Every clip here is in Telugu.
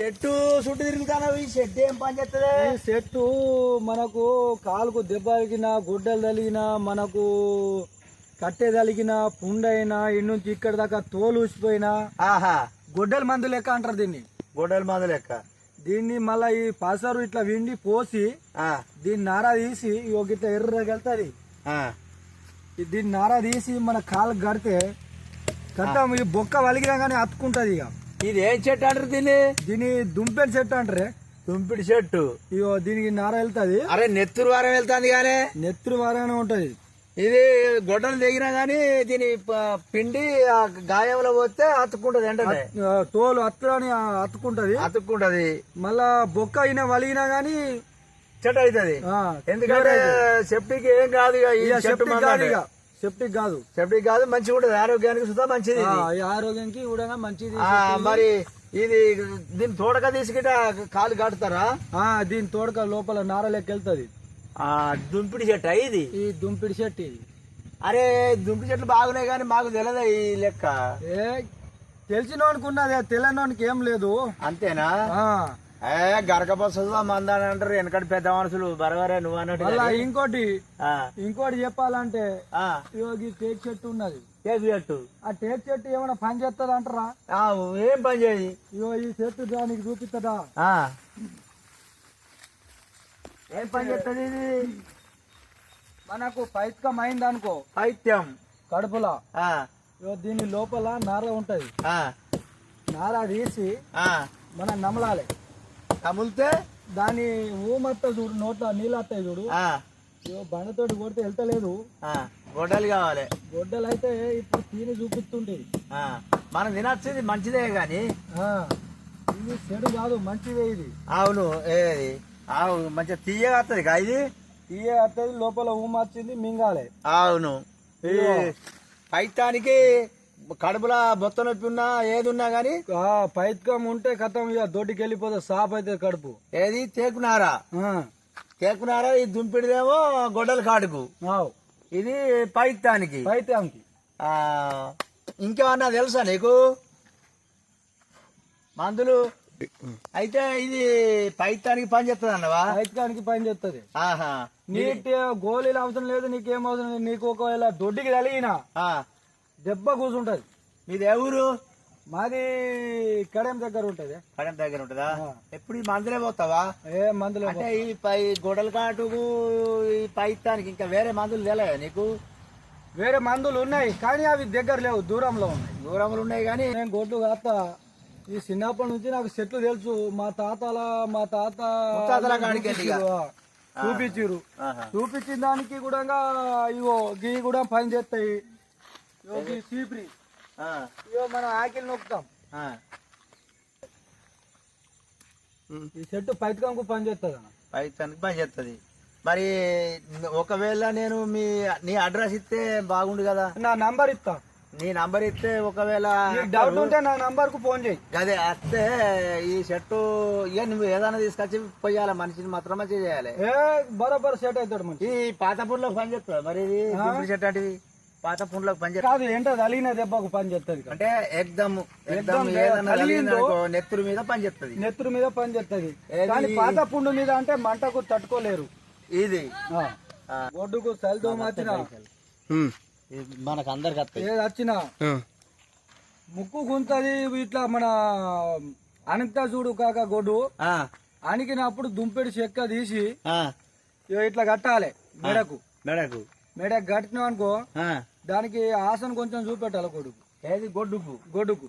చెట్టు చుట్టూ తిరుగుతాను ఈ చెట్టు ఏం పని చేస్తుంది? చెట్టు మనకు కాలుకు దెబ్బ తగిలిన గుడ్డలు తగిలిన మనకు కట్టె తగిలిన పుండైనా ఇన్ని నుంచి ఇక్కడ దాకా తోలు ఊసిపోయినా ఆహా. గొడ్డల మందు లెక్క అంటారు దీన్ని. గొడ్డల మందు లెక్క. దీన్ని మళ్ళీ ఈ పసరు ఇట్లా విండి పోసి దీన్ని నార తీసి ఒక ఇట్లా ఎర్రగా వెళ్తుంది ఆ. దీన్ని నార తీసి మన కాలు కడితే కట్టం ఈ బొక్క వలిగినా కానీ అతుకుంటది ఇక. ఇది ఏం చెట్టు అంటారు దీన్ని? దీన్ని దుంపెని చెట్టు అంటారే? తుంపిడి చెట్టు ఇగో దీనికి నార వెళ్తుంది. అరే నెత్తురు వారం వెళ్తాంది కానీ నెత్తురు వారానే ఉంటది. ఇది గొడ్డలు దిగినా గానీ దీని ప- పిండి ఆ గాయంలో పోతే అతుక్కుంటది ఆ, తోలు అత్తని అతుకుంటది అతుక్కుంటది. మళ్ళా బొక్క అయినా వలిగినా గానీ చెట్టు అవుతుంది ఎందుకంటే సెప్టిక్ ఏం కాదు ఇక ఈ చెట్టు మందు అంటే. సెప్టిక్ కాదు. సెప్టిక్ కాదు మంచిగా ఉంటది ఆరోగ్యానికి సుధా మంచిది ఆరోగ్యానికి కూడా మంచిది మరి ఇది దీన్ని తోడక తీసుకుంటే కాలు కాటుతారా ఆ, దీని తోడక లోపల నార లెక్క వెళ్తది ఆ, దుంపిడి చెట్టు ఇది? ఈ దుంపిడి చెట్టు ఇది. అరే దుంపిడి చెట్లు బాగున్నాయి కానీ మాకు తెలియదు ఈ లెక్క? ఏ తెలిసినోనికి ఉన్నది తెలియనోనికి ఏం లేదు. అంతేనా? ఏ గరకపోసా మందని అంటారు. వెనకటి పెద్ద మనుషులు. బరబరే నువ్వు అన్నట్టు. ఇంకోటి ఆ, ఇంకోటి చెప్పాలంటే ఈ టేక్ చెట్టు ఉన్నది. కేసు చెట్టు. ఆ టేక్ చెట్టు ఏమైనా పని చేస్తుంది అంటారా? ఆ, ఏం పని చేయి ఇగో ఈ చెట్టు దానికి చూపిస్తుందా ఆ. ఏం పని చేస్తుంది ఇది? మనకు పైత్కం అయింది అనుకో పైత్యం. కడుపులో. దీని లోపల నార ఉంటది. ఆ, నార తీసి ఆ. మనం నమలాలి. కములితే దాని ఊమత్త చూడు నోట్ల నీళ్ళు వస్తాయి చూడు. బండతోటి కొడితే వెళ్తలేదు. గొడ్డలు కావాలి. గొడ్డలు అయితే ఇప్పుడు తీని చూపిస్తుంటది ఆ, మనం తినచ్చు ఇది మంచిదే గాని. ఆ, ఇది చెడు కాదు మంచిదే ఇది. అవును ఏది ఆవు మంచిగా తీయగా వస్తుంది కా ఇది? తీయ వస్తుంది లోపల ఊమ వచ్చింది మింగాలి. అవును. పైతానికి కడుపులో బొత్త నొప్పి ఉన్నా ఏది ఉన్నా గాని పైత్కం ఉంటే కథం ఇక దొడ్డికి వెళ్ళిపోతే సాప్ అయితే కడుపు. ఏది? తేకునారా. తేకునారా ఈ దుంపిడిదేమో గొడ్డల కాడుకు. ఇది పైతానికి పైత్యంకి ఆ, ఇంకేమన్నా తెలుసా నీకు? మందులు? అయితే ఇది పైతానికి పని చేస్తుంది అన్నవా? పైత్కానికి పని చేస్తుంది ఆహా. నీటి గోళీలు అవసరం లేదు నీకేం అవసరం నీకు ఒకవేళ దొడ్డికి తలిగిన ఆ, దెబ్బ కూర్చుంటది మీది ఏ ఊరు? మాది కడెం దగ్గర ఉంటది. కడెం దగ్గర ఉంటుందా. ఎప్పుడు ఈ మందులే పోతావా? ఏ మందులు అంటే ఈ పై గొడవల కాటుకు ఈ పైతానికి ఇంకా వేరే మందులు తెలియదా నీకు? వేరే మందులు ఉన్నాయి కానీ అవి దగ్గర లేవు దూరంలో ఉన్నాయి. దూరములు ఉన్నాయి కానీ నేను గొడ్డు కాస్త ఈ చిన్నప్పటి నుంచి నాకు చెట్లు తెలుసు. మా తాతల మా తాత ఆహా. చూపించిన దానికి కూడా ఇగో గీ కూడా పని చేస్తాయి. చీపురి ఇగో మనం ఆకిలి నొక్కుతాం. ఈ చెట్టు పైతకంకు పని చేస్తుంది అన్న. పైతానికి పని చేస్తుంది. మరి ఒకవేళ నేను మీ నీ అడ్రస్ ఇస్తే బాగుండు కదా? నా నంబర్ ఇస్తా. నీ నంబర్ ఇస్తే ఒకవేళ డౌట్ ఉంటే నా నంబర్కు ఫోన్ చేయి. అదే వస్తే ఈ షర్టు ఇక నువ్వు ఏదైనా తీసుకొచ్చి పోయాలి మనిషిని మాత్రమే చేయాలి. ఏ బరోబర్ సెట్ అవుతాడు మంచి ఈ పాత పుండ్లకు పని చేస్తుంది మరి ఇది? చెట్టు అంటే పాత పుండ్లకు పని చేస్తుంది కాదు ఏంటది అలిగిన దెబ్బకు పని చేస్తుంది అంటే ఎగ్దమ్ ఎగ్దమ్ నెత్తురు మీద పని చేస్తుంది నెత్తురు మీద పని చేస్తుంది? కానీ పాత పుండు మీద అంటే మంటకు తట్టుకోలేరు. ఇది. ఒడ్డుకు సలితో ఇది మనకు అందరికి వస్తాయి ఏది వచ్చిన. ముక్కు గుంతది ఇట్లా మన అనిత చూడు కాక గొడ్డు. అణికినప్పుడు దుంపెడి చెక్క తీసి ఇట్లా కట్టాలి మెడకు. మెడకు. మెడకు కట్టినాం అనుకో దానికి ఆసన కొంచెం చూపెట్టాలి కొడుకు. ఏది? గొడ్డుకు? గొడ్డుకు.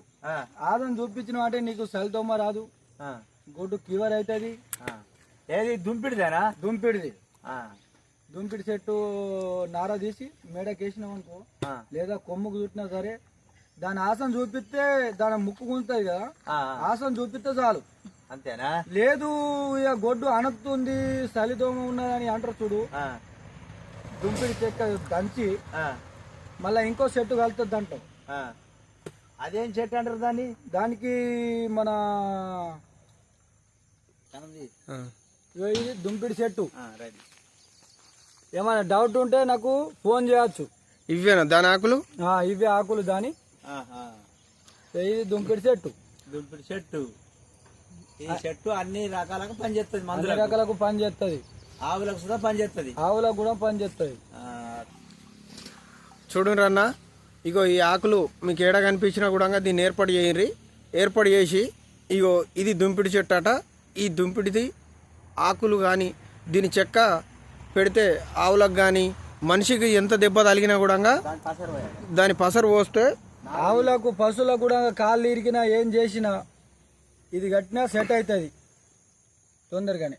ఆసన చూపించిన అంటే నీకు సలితోమ రాదు. గొడ్డు క్యూర్ అవుతుంది. ఏది? దుంపిడిదేనా? దుంపిడిది. ఆ, దుంపిడి చెట్టు నార తీసి మెడకేసినాం అనుకో లేదా కొమ్ముకు చుట్టినా సరే దాని ఆసన చూపిస్తే దాని ముక్కు గుంతుంది కదా. ఆసన చూపిస్తే చాలు. అంతేనా? లేదు ఇక గొడ్డు అనస్తుంది చలిదోమ ఉన్నదని అంటారు చూడు. దుంపిడి చెక్క దంచి మళ్ళీ ఇంకో చెట్టు కలుతుంది అంటాం. ఆ. అదేం చెట్టు అంటారు దాన్ని? దానికి మన ఇది దుంపిడి చెట్టు ఏమైనా డౌట్ ఉంటే నాకు ఫోన్ చేయొచ్చు. ఇవేనా దాని ఆకులు? ఆ, ఇవే ఆకులు దాని. ఆహా. ఇది దుంపిడి చెట్టు దుంపిడి చెట్టు ఈ చెట్టు అన్ని రకాలుగా పనిచేస్తుంది అన్ని మందులకు రకాలకు పని చేస్తుంది ఆవులకు సుధా పనిచేస్తుంది ఆవులకు కూడా పని చేస్తుంది. ఆ, చూడండి అన్న ఇగో ఈ ఆకులు మీకు ఏడ కనిపించినా కూడా దీన్ని ఏర్పాటు చేయండి. ఏర్పాటు చేసి ఇగో ఇది దుంపిడి చెట్టు అట ఈ దుంపిడిది ఆకులు కానీ దీని చెక్క పెడితే ఆవులకు కానీ మనిషికి ఎంత దెబ్బ తగిలినా కూడా దాని పసరు పోయాలి. దాని పసరు పోస్తే ఆవులకు పశువులకు కూడా కాళ్ళు ఇరికినా ఏం చేసినా ఇది కట్టినా సెట్ అవుతుంది. తొందరగానే.